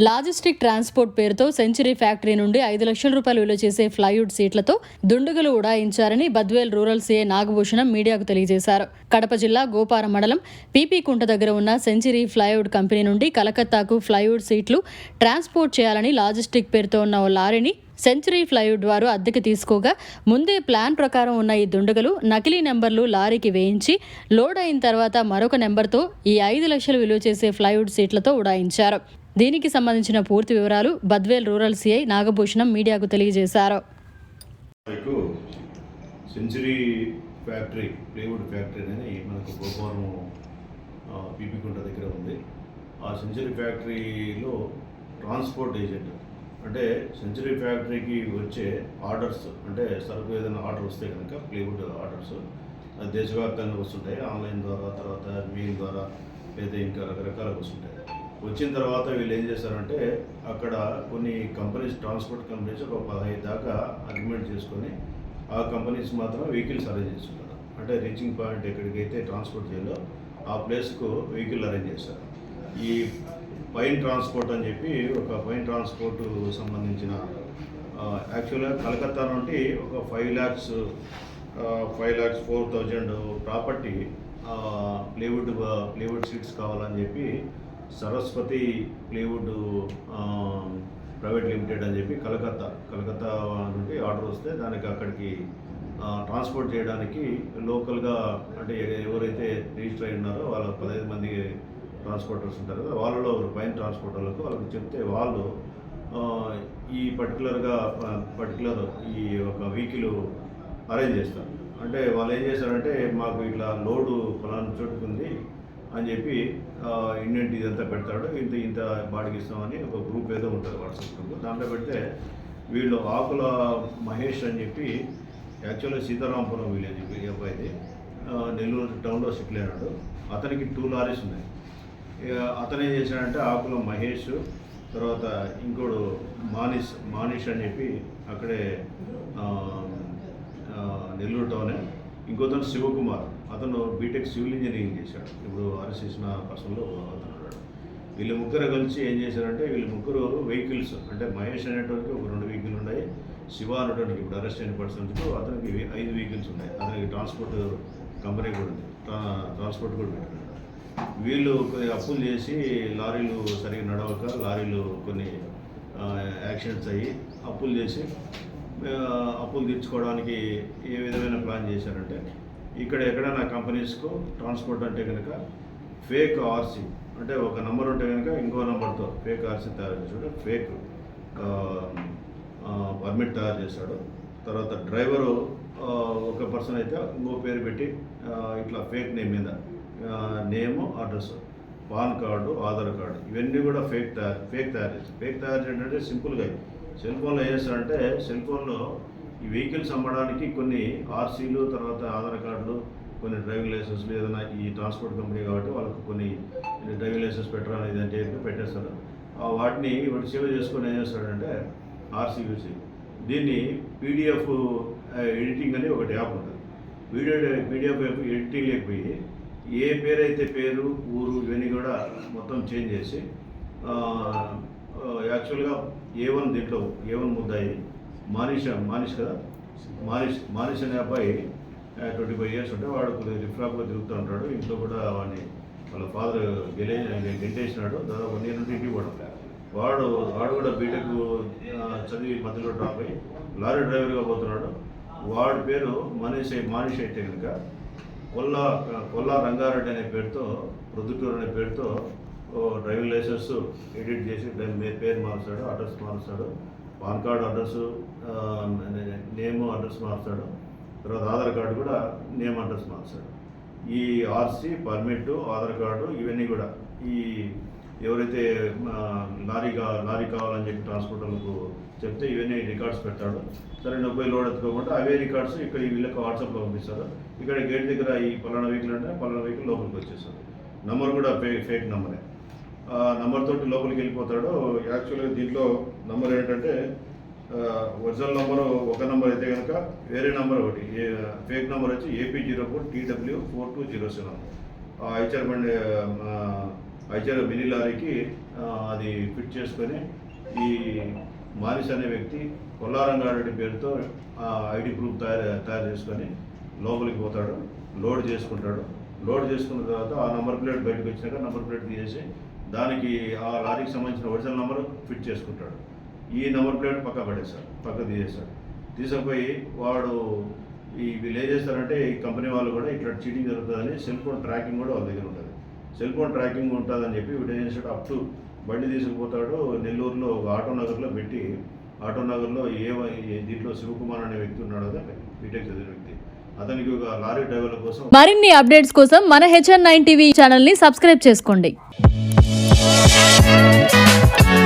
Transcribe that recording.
Logistic transport పేరుతో century factory నుండి ఐదు లక్షల రూపాయలు విలువ చేసే ఫ్లైవుడ్ సీట్లతో దుండగులు ఉడాయించారని బద్వేల్ రూరల్ సీఏ నాగభూషణం మీడియాకు తెలియజేశారు. కడప జిల్లా గోపారం మండలం పీపీ కుంట దగ్గర ఉన్న సెంచరీ ఫ్లైవుడ్ కంపెనీ నుండి కలకత్తాకు ఫ్లైవుడ్ సీట్లు ట్రాన్స్పోర్ట్ చేయాలని లాజిస్టిక్ పేరుతో ఉన్న ఓ లారీని సెంచరీ ఫ్లైవుడ్ వారు అద్దెకి తీసుకోగా ముందే ప్లాన్ ప్రకారం ఉన్న ఈ దుండగలు నకిలీ నెంబర్లు లారీకి వేయించి లోడ్ అయిన తర్వాత మరొక నెంబర్తో ఈ ఐదు లక్షలు విలువ చేసే ఫ్లైవుడ్ సీట్లతో ఉడాయించారు. దీనికి సంబంధించిన పూర్తి వివరాలు బద్వేల్ రూరల్ సిఐ నాగభూషణం మీడియాకు తెలియజేశారు. మీకు ఫ్యాక్టరీ ప్లేవుడ్ ఫ్యాక్టరీ అని మనకు గోపారం పీపీకుంట దగ్గర ఉంది. ఆ సెంచరీ ఫ్యాక్టరీలో ట్రాన్స్పోర్ట్ ఏజెంట్. అంటే సెంచరీ ఫ్యాక్టరీకి వచ్చే ఆర్డర్స్ అంటే సరుకు ఏదైనా ఆర్డర్ వస్తే కనుక ప్లేవుడ్ ఆర్డర్స్ దేశవ్యాప్తంగా వస్తుంటాయి. ఆన్లైన్ ద్వారా తర్వాత మెయిల్ ద్వారా లేదా ఇంకా రకరకాలుగా వస్తుంటాయి. వచ్చిన తర్వాత వీళ్ళు ఏం చేస్తారంటే అక్కడ కొన్ని కంపెనీస్ ట్రాన్స్పోర్ట్ కంపెనీస్ ఒక పదహైదు దాకా అగ్రిమెంట్ చేసుకొని ఆ కంపెనీస్ మాత్రం వెహికల్స్ అరేంజ్ చేసుకున్నారు అంటే రీచింగ్ పాయింట్ ఎక్కడికైతే ట్రాన్స్పోర్ట్ చేయాలో ఆ ప్లేస్కు వెహికల్ అరేంజ్ చేస్తారు ఈ పైన్ ట్రాన్స్పోర్ట్ అని చెప్పి ఒక పైన్ ట్రాన్స్పోర్ట్ సంబంధించిన యాక్చువల్గా కలకత్తా నుండి ఒక five lakhs five lakhs four thousand property plywood plywood sheets కావాలని చెప్పి సరస్వతి ప్లేవుడ్ ప్రైవేట్ లిమిటెడ్ అని చెప్పి కలకత్తా కలకత్తా నుండి ఆర్డర్ వస్తే దానికి అక్కడికి ట్రాన్స్పోర్ట్ చేయడానికి లోకల్గా అంటే ఎవరైతే రిజిస్టర్ అయి ఉన్నారో వాళ్ళ పదహైదు మంది ట్రాన్స్పోర్టర్స్ ఉంటారు కదా వాళ్ళలో పైన ట్రాన్స్పోర్టర్లకు వాళ్ళకి చెప్తే వాళ్ళు ఈ పర్టికులర్గా పర్టికులర్ ఈ ఒక వెహికల్ అరేంజ్ చేస్తారు. అంటే వాళ్ళు ఏం చేస్తారంటే మాకు ఇట్లా లోడు ఫలానా చోటుకు ఉంది అని చెప్పి ఇండెంట్ ఇదంతా పెడతాడు. ఇంత ఇంత బాడికి ఇస్తామని ఒక గ్రూప్ ఏదో ఉంటుంది వాట్సాప్ గ్రూప్ దాంట్లో పెడితే వీళ్ళు ఆకుల మహేష్ అని చెప్పి యాక్చువల్గా సీతారాంపురం విలేజ్ ఈ అబ్బాయిది. నెల్లూరు టౌన్లో సెటిల్ అయినాడు అతనికి టూ లారీస్ ఉన్నాయి. ఇక అతను ఏం చేశాడంటే ఆకుల మహేష్ తర్వాత ఇంకోడు మానిష్ మానిష్ అని చెప్పి అక్కడే నెల్లూరు టౌనే ఇంకోతను శివకుమార్. అతను బీటెక్ సివిల్ ఇంజనీరింగ్ చేశాడు. ఇప్పుడు ఆర్ఎస్ చేసిన పర్సన్లో అతను ఉన్నాడు. వీళ్ళు ముగ్గురు కలిసి ఏం చేశారంటే వీళ్ళు ముగ్గురు వెహికల్స్ అంటే మహేష్ అనేటువంటి ఒక రెండు వెహికల్ ఉన్నాయి. శివ అనేటువంటి ఇప్పుడు అరెస్ట్ అయిన పర్సన్స్కు అతనికి ఐదు వెహికల్స్ ఉన్నాయి. అతనికి ట్రాన్స్పోర్ట్ కంపెనీ కూడా ఉంది. ట్రా- ట్రాన్స్పోర్ట్ కూడా పెట్టారు వీళ్ళు కొన్ని అప్పులు చేసి లారీలు సరిగ్గా నడవక లారీలు కొన్ని యాక్సిడెంట్స్ అయ్యి అప్పులు చేసి అప్పులు తీర్చుకోవడానికి ఏ విధమైన ప్లాన్ చేశారంటే ఇక్కడ ఎక్కడైనా కంపెనీస్కు ట్రాన్స్పోర్ట్ అంటే కనుక ఫేక్ ఆర్సీ అంటే ఒక నెంబర్ ఉంటే కనుక ఇంకో నెంబర్తో ఫేక్ ఆర్సీ తయారు చేశాడు ఫేక్ పర్మిట్ తయారు చేశాడు. తర్వాత డ్రైవరు ఒక పర్సన్ అయితే ఇంకో పేరు పెట్టి ఇట్లా ఫేక్ నేమ్ మీద name address PAN card Aadhaar card ఇవన్నీ కూడా ఫేక్ తయారు ఫేక్ తయారు చేసి ఫేక్ తయారు చేయడం అంటే సింపుల్గా సెల్ ఫోన్లో ఏం చేస్తారంటే సెల్ ఫోన్లో ఈ వెహికల్స్ అమ్మడానికి కొన్ని ఆర్సీలు తర్వాత ఆధార్ కార్డులు కొన్ని డ్రైవింగ్ లైసెన్స్లు ఏదైనా ఈ ట్రాన్స్పోర్ట్ కంపెనీ కాబట్టి వాళ్ళకు కొన్ని డ్రైవింగ్ లైసెన్స్ పెట్టరా అనేది అని చెప్పి పెట్టేస్తారు. వాటిని వాటి సేవ్ చేసుకొని ఏం చేస్తాడంటే ఆర్సీయూసీ దీన్ని పీడిఎఫ్ ఎడిటింగ్ అని ఒకటి యాప్ ఉంటుంది. వీడియో పీడిఎఫ్ ఎడిటింగ్ లేకపోయి ఏ పేరైతే పేరు ఊరు ఇవన్నీ కూడా మొత్తం చేంజ్ చేసి యాక్చువల్గా ఏ వన్ దీంట్లో ఏ వన్ ముద్దాయి. మానిష మానిష్ కదా? మానిష్ మానిష్ అనే అబ్బాయి ట్వంటీ ఫైవ్ ఇయర్స్ ఉంటే వాడు కొద్దిగా రిఫ్రాప్గా తిరుగుతూ ఉంటాడు. ఇంట్లో కూడా వాడిని వాళ్ళ ఫాదర్ గెలే గెంటేసినాడు. దాదాపు వన్ ఇయర్ నుండి ఇంటికి పోవడం. వాడు వాడు కూడా బీటెక్ చదివి మధ్యలో డ్రాప్ అయ్యి లారీ డ్రైవర్గా పోతున్నాడు. వాడి పేరు మనీష్ మానిష్ అయితే కనుక కొల్లా కొల్లా రంగారెడ్డి అనే పేరుతో ప్రొద్దుటూరు అనే పేరుతో డ్రైవింగ్ లైసెన్స్ ఎడిట్ చేసి దాని పేరు మారుస్తాడు అడ్రస్ మారుస్తాడు PAN card address name address మారుస్తాడు తర్వాత ఆధార్ కార్డు కూడా నేమ్ అడ్రస్ మారుస్తాడు ఈ ఆర్సీ పర్మిట్ ఆధార్ కార్డు ఇవన్నీ కూడా ఈ ఎవరైతే లారీ కా లారీ కావాలని చెప్పి ట్రాన్స్పోర్టర్లకు చెప్తే ఇవన్నీ రికార్డ్స్ పెడతాడు. సరే నువ్వు పోయి లోడ్ ఎత్తుకోకుండా అవే రికార్డ్స్ ఇక్కడ ఈ వీళ్ళకి వాట్సాప్లో పంపిస్తారు. ఇక్కడ గేట్ దగ్గర ఈ పలానా వెహికల్ అంటే పలానా వెహికల్ లోపలికి వచ్చేస్తారు. నంబర్ కూడా ఫే ఫేక్ నంబరే నంబర్ తోటి లోపలికి వెళ్ళిపోతాడు యాక్చువల్గా దీంట్లో నంబర్ ఏంటంటే ఒరిజినల్ నంబర్ ఒక నంబర్ అయితే కనుక వేరే నంబర్ ఒకటి ఫేక్ నంబర్ వచ్చి AP zero four TW four two zero seven. Eicher బండి ఐచర్ మినీ లారీకి అది ఫిట్ చేసుకొని ఈ మారిస్ అనే వ్యక్తి కొల్లారంగారెడ్డి పేరుతో ఐడి ప్రూఫ్ తయారు తయారు చేసుకొని లోపలికి పోతాడు లోడ్ చేసుకుంటాడు. లోడ్ చేసుకున్న తర్వాత ఆ నంబర్ ప్లేట్ బయటకు వచ్చినాక నంబర్ ప్లేట్ తీసేసి దానికి ఆ లారీకి సంబంధించిన ఒరిజినల్ నెంబర్ ఫిట్ చేసుకుంటాడు. ఈ నెంబర్ ప్లేట్ పక్క పడేస్తాడు పక్క తీసేస్తాడు తీసుకుపోయి వాడు ఈ వీళ్ళు ఏం చేస్తారంటే ఈ కంపెనీ వాళ్ళు కూడా ఇట్లా చీటింగ్ జరుగుతుందని సెల్ ఫోన్ ట్రాకింగ్ కూడా వాళ్ళ దగ్గర ఉంటుంది. సెల్ ఫోన్ ట్రాకింగ్ ఉంటుందని చెప్పి వీడు ఏం చేస్తాడు అప్ టు బండి తీసుకుపోతాడు నెల్లూరులో ఒక ఆటో నగర్లో పెట్టి ఆటో నగర్లో ఏ ఏ- దీంట్లో శివకుమార్ అనే వ్యక్తి ఉన్నాడు కదా బీటెక్ చదివిన వ్యక్తి. అతనికి ఒక లారీ డ్రైవర్ల కోసం మరిన్ని అప్డేట్స్ కోసం మన హెచ్ఎన్ నైన్ టీవీ ఛానల్ని సబ్స్క్రైబ్ చేసుకోండి. Oh, oh, oh, oh,